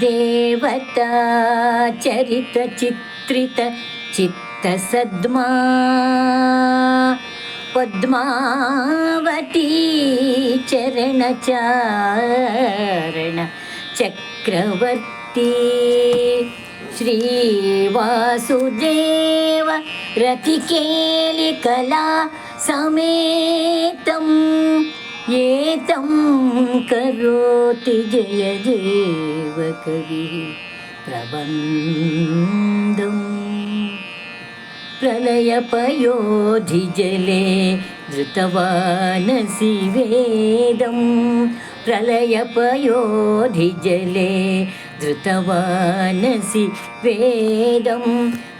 देवता चरितचित्रितचित्तसद्मा पद्मावती चरणचारण चक्रवर्ती श्रीवासुदेव रतिकेलिकला समेतम् एतं करोति जयजेवकवि प्रबन्ध। प्रलयपयोधि जले धृतवानसि वेदं। प्रलयपयोधिजले धृतवानसि वेदं।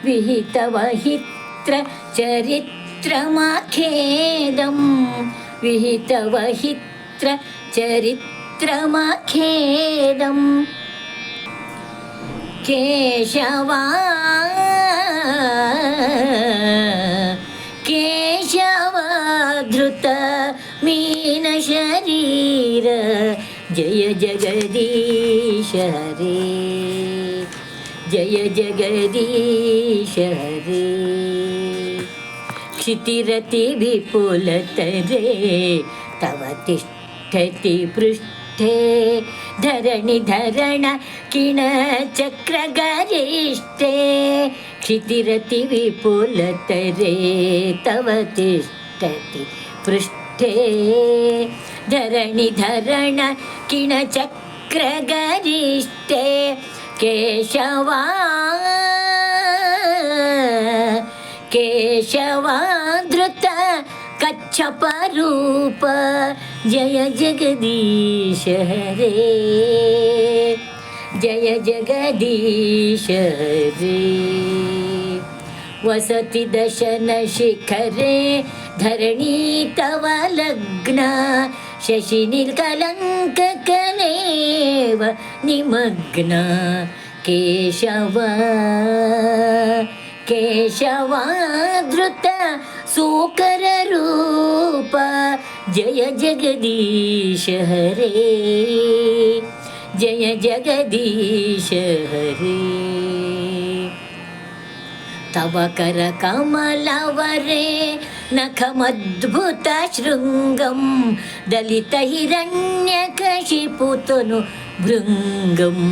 विहितवहित्रचरित्रमाखेदम्। विहितवहित्र चरित्रमखेदं केशवा केशवाधृत मीनशरीर जय जगदीश हरे जय जगदीश हरे क्षितिरति विपुलतरे तव तिष्ठति पृष्ठे। धरणि धरण किणचक्रगरिष्ठे क्षितिरति विपुलतरे तव तिष्ठति पृष्ठे। धरणि धरण किणचक्रगरिष्ठे केशवा केशवाधृत कच्छपरूप जय जगदीश हरे। जय जगदीश हरे। वसति दशनशिखरे धरणी तव लग्न। शशिनिर्कलङ्ककलेव निमग्न। केशव केशवाधृत सूकररूप जय जगदीश हरे जय जगदीश हरे तव करकमलवरे नखमद्भुतशृङ्गं दलितहिरण्यकशिपुतनु भृङ्गम्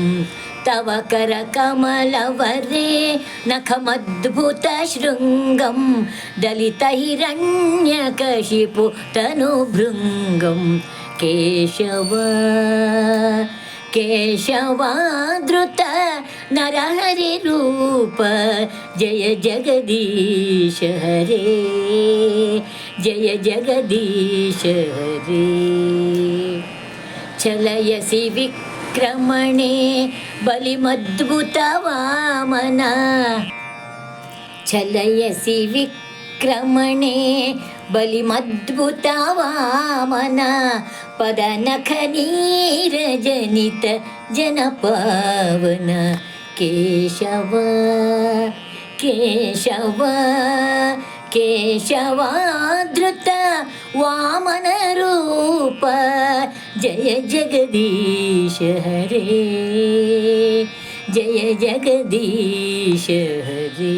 तव करकमलवरे नखमद्भुतशृङ्गं दलितहिरण्यकशिपु तनुभृङ्गं केशव केशवाधृत नरहरिरूप जय जगदीश हरे जय जगदीश हरे चलयसि विक्रमणे बलिमद्भुतवामन चलयसि विक्रमणे बलिमद्भुतवामन पदनखनीरजनित जनपावन केशव केशव केशवाधृत वामनरूप ജയ ജഗദീശ ഹരേ ജയ ജഗദീശ ഹരേ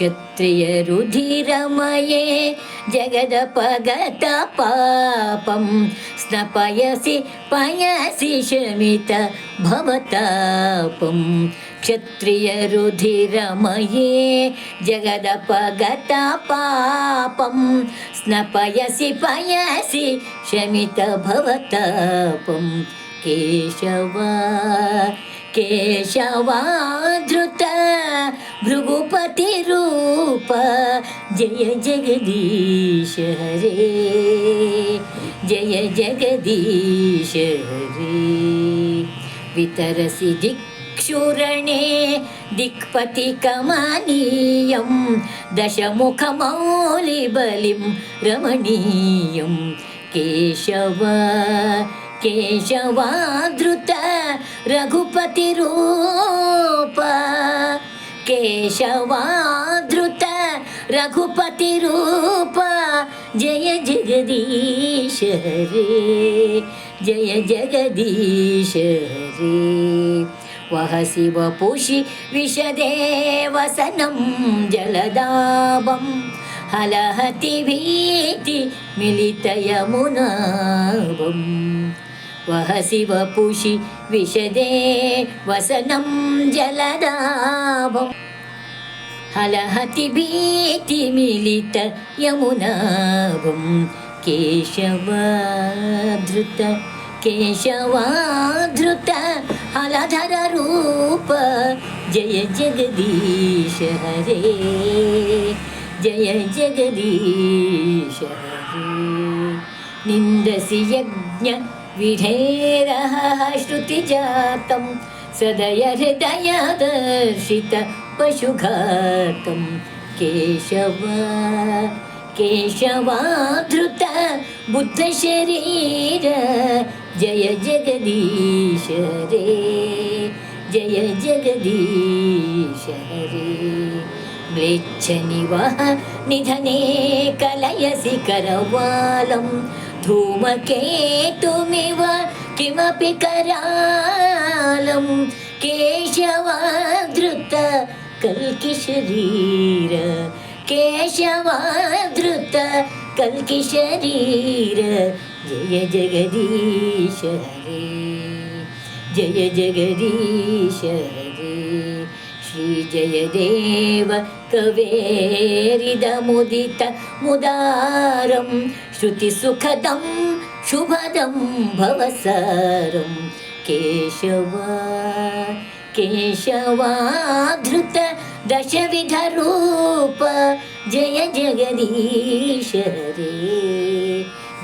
क्षत्रियरुधिरमये जगदपगत पापं स्नपयसि पयसि शमित भवतापं। क्षत्रियरुधिरमये जगदपगत पापं स्नपयसि पयसि शमित भवतापं। केशव, केशवाधृत भृगुपतिरूप जय जगदीश हरे जय जगदीश हरे वितरसि दिक्षुरणे दिक्पतिकमनीयं दशमुखमौलिबलिं रमणीयं केशव केशवाधृत रघुपतिरूप केशवाधृत रघुपतिरूप जय जगदीश हरे जय जगदीश हरे हरे वहसि वपुषि विशदे वसनं जलदाबं हलहति भीति मिलितयमुनाभम् वहसि वपुषि विशदे वसनं जलदाभम् हलहति भीतिमिलित यमुनाभं केशवाधृत केशवाधृत हलधररूप जय जगदीश हरे जय जगदीश हरे। निन्दसि यज्ञ विधेरः श्रुतिजातं सदय हृदयदर्शित पशुघातं केशव केशवाधृत बुद्धशरीर। जय जगदीश रे जय जगदीश हरे म्लेच्छनिवः निधने कलयसि करवालं धूमकेतुमिव किमपि करालं केशवाधृत कल्किशरीर केशवाधृत कल्किशरीर। जय जगदीश हरे जय जगदीश हरे। श्रीजयदेव कवेरिदमुदित मुदारं श्रुतिसुखदं शुभदं भवसारं केशव केशवाधृत दशविधरूप जय जगदीश हरे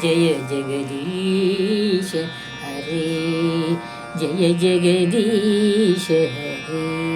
जय जगदीश हरे जय जगदीश हरे